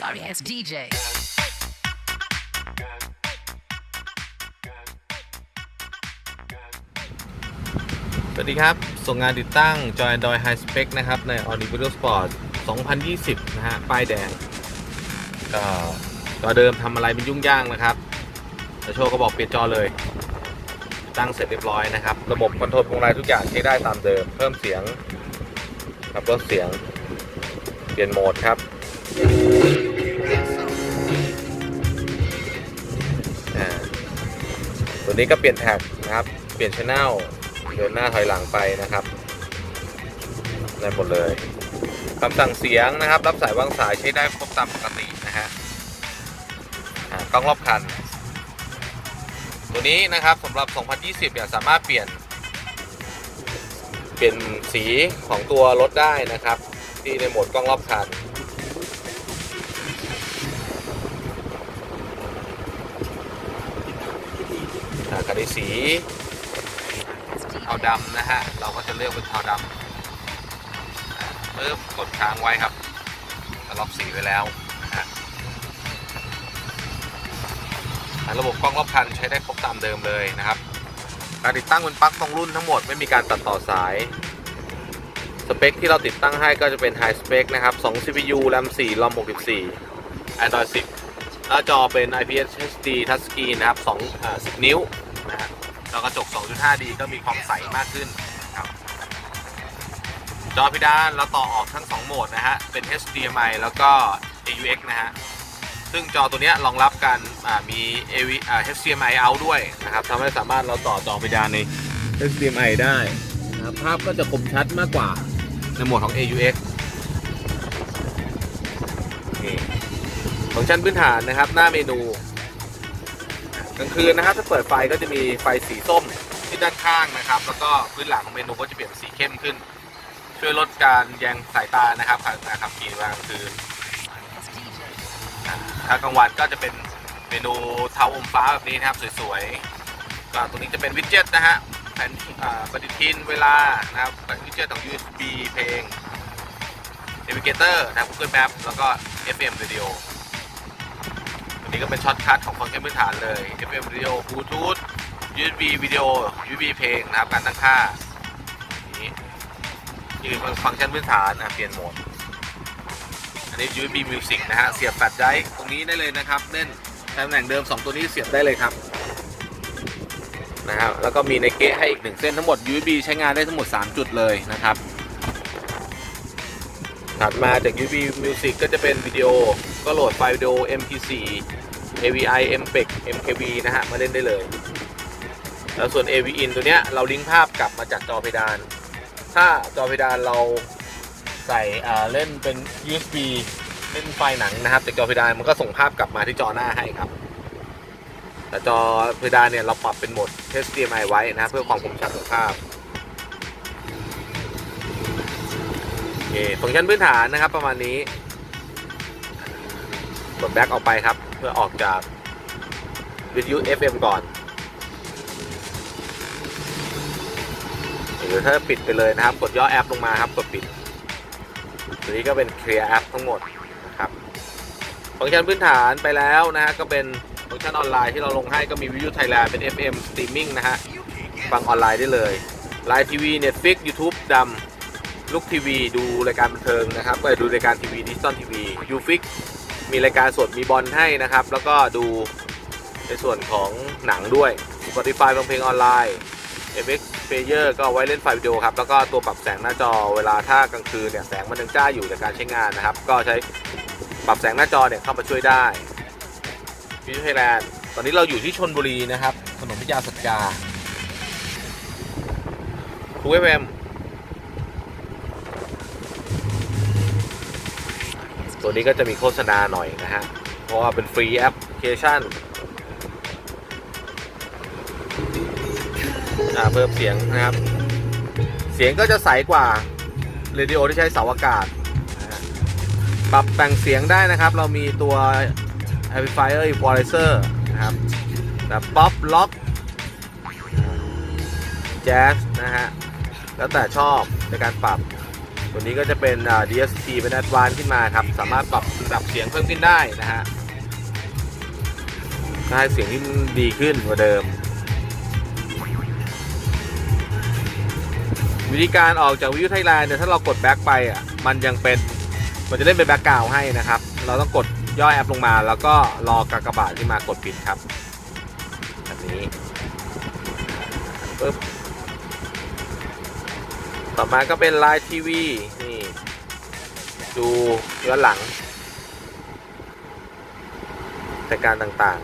Sorry ass DJ. สวัสดีครับ ส่งงานติดตั้ง Joy Android High Spec นะครับ ใน Audible Sport 2020 นะฮะ ป้ายแดง ก็จอเดิมทำอะไรเป็นยุ่งยากนะครับแต่โชว์ก็บอกเปลี่ยนจอเลยติดตั้งเสร็จเรียบร้อยนะครับ ระบบคอนโทรลพวงมาลัยทุกอย่างใช้ได้ตามเดิม เพิ่มเสียง ครับลดเสียง เปลี่ยนโหมดครับ ตัวนี้ก็เปลี่ยนแท็กนะครับ เปลี่ยนช anel เดินหน้าถอยหลังไปนะครับได้หมดเลยคำสั่งเสียงนะครับ รับสายวางสายใช้ได้ครบตามปกตินะฮะกล้องรอบคัน ตัวนี้นะครับสำหรับ 2020 เนี่ยสามารถเปลี่ยน เปลี่ยนสีของตัวรถได้นะครับ ที่ในโหมดกล้องรอบคัน อ่าคันนี้สีเทาดำนะฮะ เราก็จะเลือกเป็นเทาดำปึ๊บกดค้างไว้ครับล็อกสีไว้แล้วนะฮะระบบกล้องรอบคันใช้ได้ครบตามเดิมเลยนะครับ การติดตั้งเป็นปลั๊กตรงรุ่นทั้งหมดไม่มีการตัดต่อสาย สเปคที่เราติดตั้งให้ก็จะเป็น High Spec นะครับ 2 CPU RAM 4 ROM 64 Android 10 หน้าจอเป็น IPS HD Touchscreen นะครับ2อ่า10 นิ้ว แล้วกระจก 2.5D ก็มีความใสมากขึ้นครับจอเพดานเราต่อออกทั้ง 2 โหมดนะฮะ เป็น HDMI แล้วก็ AUX นะฮะ ซึ่งจอตัวนี้รองรับการมี AV HDMI out ด้วยนะครับทำให้สามารถเราต่อจอเพดานใน HDMI ได้นะครับภาพก็จะคมชัดมากกว่าในโหมดของ AUX ฟังก์ชันพื้นฐานนะครับ หน้าเมนู กลางคืนนะครับถ้าเปิดไฟก็จะมีไฟสีส้มที่ด้านข้างนะครับ แล้วก็พื้นหลังของเมนูก็จะเปลี่ยนเป็นสีเข้มขึ้น ช่วยลดการแยงสายตานะครับขณะขับขี่กลางคืนถ้ากลางวันก็จะเป็นเมนูเทาอมฟ้าแบบนี้นะครับสวยๆก็ตรงนี้จะเป็นวิดเจ็ตนะฮะแผนอ่าปฏิทินเวลานะครับวิดเจ็ตของ USB เพลง Navigator นะครับ Google Map แล้วก็ FM Radio อั นนี้ก็เป็นช็อตคัทของฟังก์ชันพื้นฐานเลย FM Radio Bluetooth USB Video USB เพลงนะครับการตั้งค่านี่นี่คือฟังก์ชันพื้นฐานนะเปลี่ยนโหมด อันนี้ USB Music นะฮะเสียบแฟลชไดร์ตรงนี้ได้เลยนะครับเล่นตำแหน่งเดิม 2 ตัวนี้เสียบได้เลยครับนะครับแล้วก็มีในเกะให้อีกหนึ่งเส้นทั้งหมด USB ใช้งานได้ทั้งหมด 3 จุดเลยนะครับ ถัดมาจาก USB Music ก็จะเป็นวิดีโอ ก็โหลดไฟล์วิดีโอ MP4 AVI MPEG MKV นะฮะ มาเล่นได้เลย แล้วส่วน AV in ตัวเนี้ยเราลิงก์ภาพกลับมาจากจอเพดาน ถ้าจอเพดานเราใส่เล่นเป็น USB เล่นไฟล์หนังนะครับจากจอเพดานมันก็ส่งภาพกลับมาที่จอหน้าให้ครับ แต่จอเพดานเนี่ยเราปรับเป็นโหมด HDMI ไว้นะครับเพื่อความคมชัดของภาพ เคฟังก์ชันพื้นฐานนะครับประมาณนี้กดแบ็กออกไปครับ เพื่อออกจากวิทยุ FM ก่อนหรือถ้าปิดไปเลยนะครับ กดย่อแอปลงมาครับ กดปิดตัวนี้ก็เป็นเคลียร์แอปทั้งหมดนะครับฟังก์ชันพื้นฐานไปแล้วนะฮะก็เป็นฟังก์ชันออนไลน์ที่เราลงให้ก็มีวิทยุไทยแลนด์เป็น FM Streaming นะฮะฟังออนไลน์ได้เลยไลน์ทีวี Netflix YouTube ดำ ลูกทีวีดูรายการบันเทิงนะครับไปดูรายการทีวีดิจิตอลทีวียูฟิกมีรายการสดมีบอลให้นะครับ แล้วก็ดูในส่วนของหนังด้วย Spotify ฟังเพลงออนไลน์ FX Player ก็เอาไว้เล่นไฟล์วิดีโอครับ แล้วก็ตัวปรับแสงหน้าจอเวลาถ้ากลางคืนเนี่ยแสงมันยังจ้าอยู่จากการใช้งานนะครับ ก็ใช้ปรับแสงหน้าจอเนี่ยเข้ามาช่วยได้วิทยไทยแลนด์ตอนนี้เราอยู่ที่ชนบุรีนะครับถนนพิยาสัจจาคูเอฟเอ็ม ตัวนี้ก็จะมีโฆษณาหน่อยนะฮะ เพราะว่าเป็นฟรีแอปพลิเคชันเพิ่มเสียงนะครับ เสียงก็จะใสกว่าเรดิโอที่ใช้เสาอากาศ ปรับแต่งเสียงได้นะครับ เรามีตัว amplifier equalizer นะครับแบบป๊อปล็อกแจ๊สนะฮะ แล้วแต่ชอบในการปรับ ตัวนี้ก็จะเป็น DSP เป็น Advanced ขึ้นมาครับ สามารถปรับระดับเสียงเพิ่มขึ้นได้นะฮะได้เสียงที่ดีขึ้นกว่าเดิม วิธีการออกจากวิวไทยแลนด์เนี่ยถ้าเรากดแบ็กไปอะมันยังเป็นมันจะเล่นเป็นแบ็กกราวให้นะครับ เราต้องกดย่อแอปลงมาแล้วก็รอกากบาทที่มากดปิดครับแบบนี้ปึ๊บ ต่อมาก็เป็นไลน์ทีวีนี่ ดูย้อนหลังรายการต่าง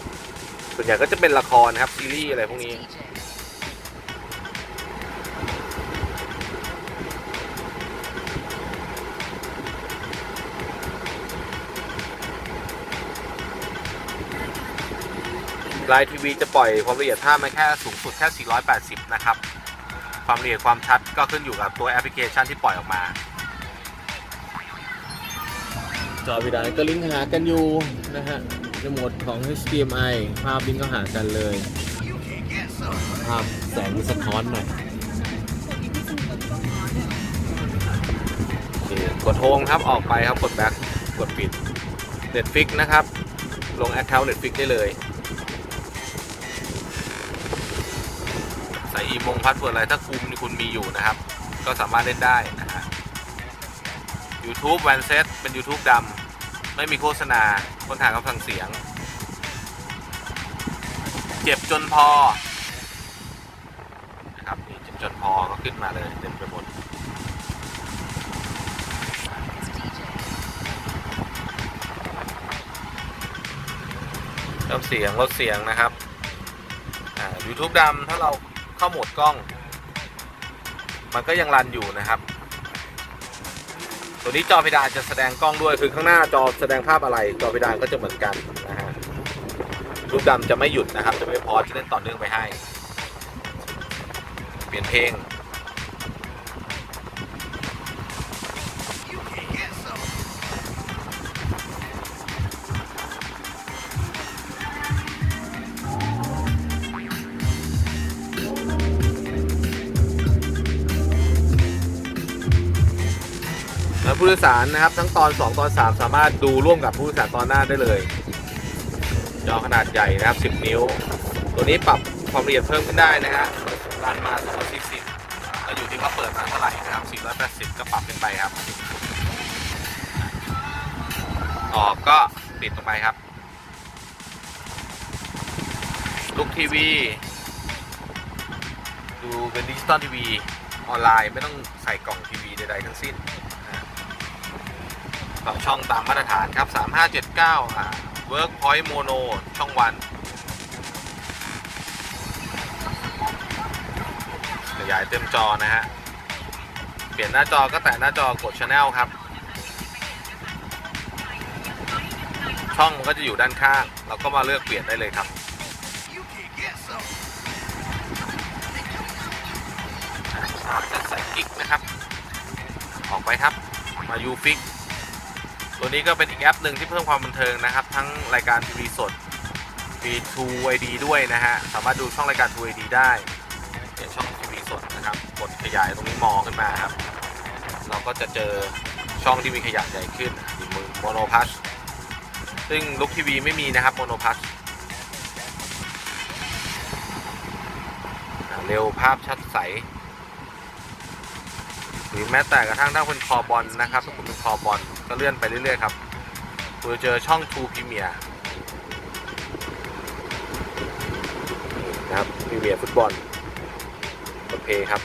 ๆ ส่วนใหญ่ก็จะเป็นละครนะครับ ซีรีส์อะไรพวกนี้ ไลน์ทีวีจะปล่อยความละเอียดภาพมาแค่สูงสุดแค่ 480 นะครับ ความละเอียดความชัดก็ขึ้นอยู่กับตัวแอปพลิเคชันที่ปล่อยออกมา จอวิดานก็ลิงก์หากันอยู่นะฮะในโหมดของ HDMI ภาพลิงก์ก็หากันเลย ภาพแสงสะท้อนหน่อยกดโฮมครับออกไปครับกดแบ็คกดปิด Netflix นะครับ ลง Account Netflix ได้เลย ใส่อีมงพัดเวิร์ดอะไรถ้าคุณคุณมีอยู่นะครับ ก็สามารถเล่นได้นะฮะ YouTube แวนเซตเป็น YouTube ดำ ไม่มีโฆษณาค้นหาคำสั่งเสียง เจ็บจนพอนะครับนี่เจ็บจนพอก็ขึ้นมาเลยเต็มไปหมดเพิ่มเสียงลดเสียงนะครับ YouTube ดำถ้าเรา เข้าโหมดกล้อง มันก็ยังรันอยู่นะครับ ตัวนี้จอเพดานจะแสดงกล้องด้วยคือข้างหน้าจอแสดงภาพอะไร จอเพดานก็จะเหมือนกันนะฮะรูปดำจะไม่หยุดนะครับ จะไม่พอจะเล่นต่อเนื่องไปให้ เปลี่ยนเพลง ผู้โดยสารนะครับ ทั้งตอน 2 ตอน 3 สามารถดูร่วมกับผู้โดยสารตอนหน้าได้เลย จอขนาดใหญ่นะครับ 10 นิ้ว ตัวนี้ปรับความละเอียดเพิ่มขึ้นได้นะฮะร้านมา240แล้วอยู่ที่เขาเปิดมาเท่าไหร่นะครับ 480 ก็ปรับขึ้นไปครับออกก็ปิดลงไปครับ ลุกทีวี ดูเป็นดิจิตอลทีวี ออนไลน์ไม่ต้องใส่กล่องทีวีใดๆทั้งสิ้น ปรับช่องตามมาตรฐานครับ 3579อ่า Workpoint Mono ช่องวัน ขยายเต็มจอนะฮะ เปลี่ยนหน้าจอก็แต่หน้าจอกด Channel ครับ ช่องมันก็จะอยู่ด้านข้าง เราก็มาเลือกเปลี่ยนได้เลยครับจะใส่กิ๊กนะครับ ออกไปครับ มายูฟิก ตัวนี้ก็เป็นอีกแอปหนึ่งที่เพิ่มความบันเทิงนะครับ ทั้งรายการทีวีสดมี True ID ด้วยนะฮะ สามารถดูช่องรายการ True ID ได้เนี่ยช่องทีวีสดนะครับ กดขยายตรงนี้มองขึ้นมาครับ เราก็จะเจอช่องที่มีขยายใหญ่ขึ้นมีมือโมโนพัชซึ่งลุกทีวีไม่มีนะครับโมโนพัชเร็วภาพชัดใส หรือแม้แต่กระทั่งถ้าเป็นคอบอลนะครับถ้าคุณเป็นคอบอล ก็เลื่อนไปเรื่อยๆครับคุณจะเจอช่อง True Premier นะครับพรีเมียร์ฟุตบอลกดเพย์ครับ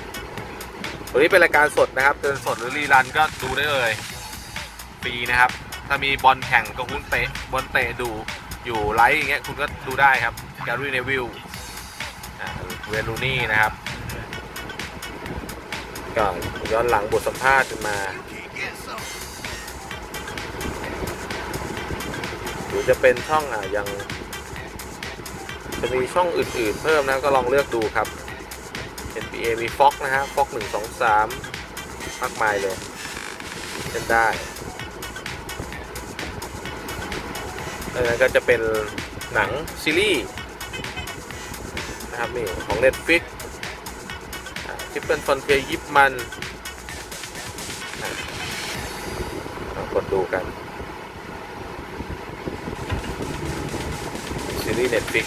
ตัวนี้เป็นรายการสดนะครับเดินสดหรือรีรันก็ดูได้เลยฟรีนะครับ ถ้ามีบอลแข่งก็คุณเตะบอลเตะดูอยู่ไลฟ์อย่างเงี้ยคุณก็ดูได้ครับแกรี่เนวิลเวลูนี่นะครับ ก็ย้อนหลังบทสัมภาษณ์ขึ้นมา หรือจะเป็นช่องอะยังจะมีช่องอื่นๆ เพิ่มนะก็ลองเลือกดูครับ NBA มี Fox นะฮะ Fox 1 2 3มากมายเลยเล่นได้แล้วนั้นก็จะเป็นหนังซีรีส์นะครับนี่ของ Netflix ที่เป็นฟอนเทียยิปมันกดดูกัน ซีรีส์ Netflix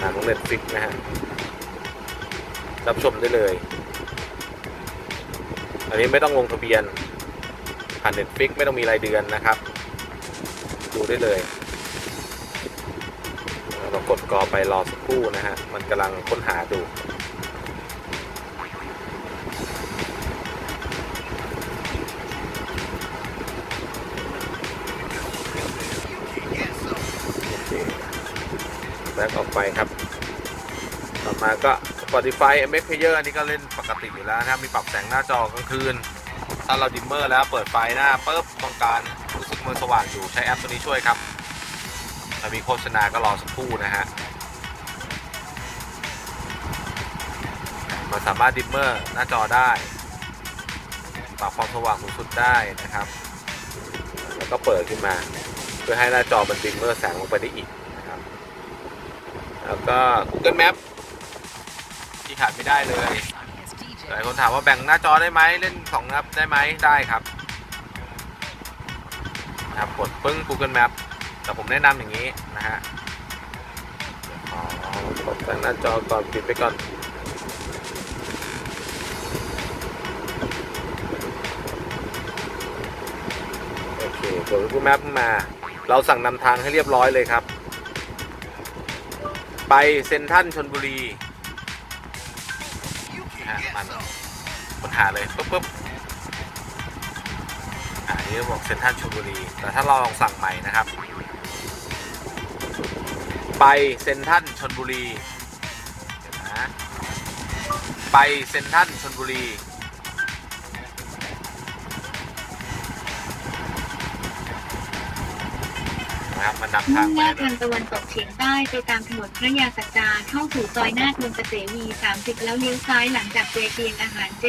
หนังของ Netflix นะฮะ รับชมได้เลย อันนี้ไม่ต้องลงทะเบียน ผ่าน Netflix ไม่ต้องมีรายเดือนนะครับ ดูได้เลย เรากดกอไปรอสักครู่นะฮะ มันกำลังค้นหาดู ไปครับ ต่อมาก็ Spotify MX Player อันนี้ก็เล่นปกติอยู่แล้วนะมีปรับแสงหน้าจอกลางคืน ถ้าเราดิมเมอร์แล้วเปิดไฟหน้าปุ๊บต้องการรู้สึกมันสว่างอยู่ใช้แอปตัวนี้ช่วยครับถ้ามีโฆษณาก็รอสักครู่นะฮะมันสามารถดิมเมอร์หน้าจอได้ปรับความสว่างสูงสุดได้นะครับ แล้วก็เปิดขึ้นมา เพื่อให้หน้าจอมันดิมเมอร์แสงลงไปได้อีก แล้วก็ Google Map ที่ขาดไม่ได้เลยหลายคนถามว่าแบ่งหน้าจอได้ไหมเล่นสองแอปได้ไหมได้ครับนะครับกดปึ้ง Google Map แต่ผมแนะนำอย่างนี้นะฮะอ๋อกดแบ่งหน้าจอก่อนปิดไปก่อนโอเคกด Google Map มา เราสั่งนำทางให้เรียบร้อยเลยครับ ไปเซ็นทรัลชนบุรีนะฮะมันค้นหาเลยปุ๊บปุ๊บอ่าอันนี้บอกเซ็นทรัลชลบุรี แต่ถ้าเราลองสั่งใหม่นะครับ ไปเซ็นทรัลชนบุรีนะไปเซ็นทรัลชนบุรี นะครับ มันนำทามุ่งงไปหน้าเลยทางตะวันตกเฉียงใต้ไปตามถนนพระยาสัจจาเข้าสู่ซอยนาดมนเกษมี30 แล้วเลี้ยวซ้ายหลังจากเจเตียงอาหารเจ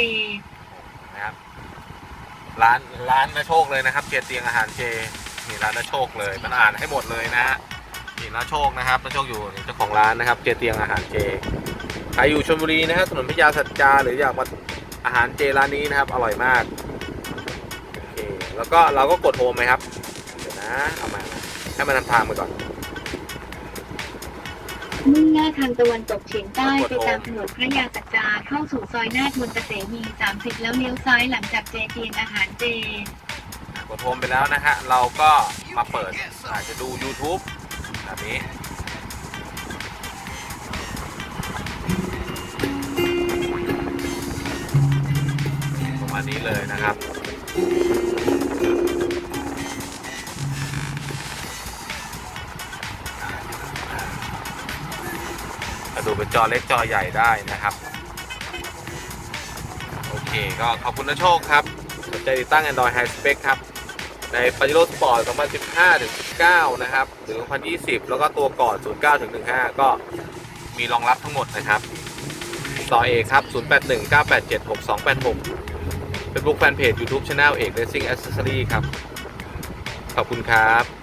นะครับ ร้านร้านนาโชคเลยนะครับเจเตียงอาหารเจนี่ร้านนาโชคเลยมันอ่านให้หมดเลยนะฮะนี่นาโชคนะครับนาโชคอยู่นี่เจ้าของร้านนะครับเจเตียงอาหารเจใครอยู่ชลบุรีนะครับถนนพญาสัจจาหรืออยากมาอาหารเจร้านนี้นะครับ อร่อยมากโอเคแล้วก็เราก็กดโฮมไหมครับเดี๋ยวนะเอามา ให้มันนำทางไปก่อน มุ่งหน้าทางตะวันตกเฉียงใต้ไปตามถนนพระยาสัจจาเข้าสู่ซอยนาดมนเกษมี30 แล้วเลี้ยวซ้ายหลังจากเจเตียงอาหารเจ กดโฮมไปแล้วนะฮะ เราก็มาเปิดอาจจะดู YouTube แบบนี้ ประมาณนี้เลยนะครับ จอเล็กจอใหญ่ได้นะครับ โอเคก็ขอบคุณนะโชคครับสนใจติดตั้ง Android High Spec ครับ ใน p a j e r o Sport 2015ถึง19นะครับ หรือ 2020 แล้วก็ตัวก่อน 09ถึง15 ก็มีรองรับทั้งหมดนะครับต่อเอกครับ 0819876286 Facebook Fanpage YouTube Channel เอก Racing Accessory ครับ ขอบคุณครับ